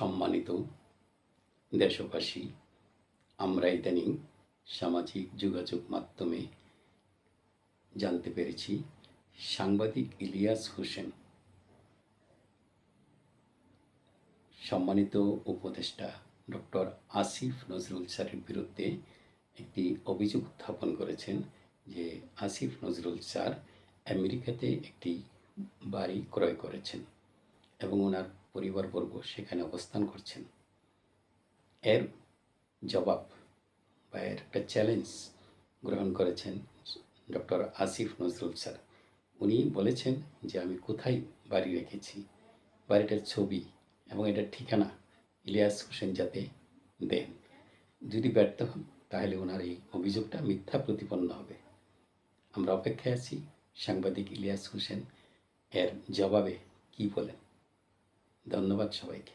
সম্মানিত দেশবাসী, আমরা ইদানিং সামাজিক যোগাযোগ মাধ্যমে জানতে পেরেছি সাংবাদিক ইলিয়াস হোসেন, সম্মানিত উপদেষ্টা ডক্টর আসিফ নজরুল স্যারের বিরুদ্ধে একটি অভিযোগ উত্থাপন করেছেন যে আসিফ নজরুল স্যার আমেরিকাতে একটি বাড়ি ক্রয় করেছেন। এবং ওনার পরিবারবর্গ সেখানে অবস্থান করছেন। এর জবাব বা এর একটা চ্যালেঞ্জ গ্রহণ করেছেন ডক্টর আসিফ নজরুল স্যার। উনি বলেছেন যে, আমি কোথায় বাড়ি রেখেছি? বাড়িটার ছবি এবং এটার ঠিকানা ইলিয়াস হোসেন যাতে দেন। যদি ব্যর্থ হন, তাহলে ওনার এই অভিযোগটা মিথ্যা প্রতিপন্ন হবে। আমরা অপেক্ষায় আছি সাংবাদিক ইলিয়াস হোসেন এর জবাবে কি বলেন। ধন্যবাদ সবাইকে।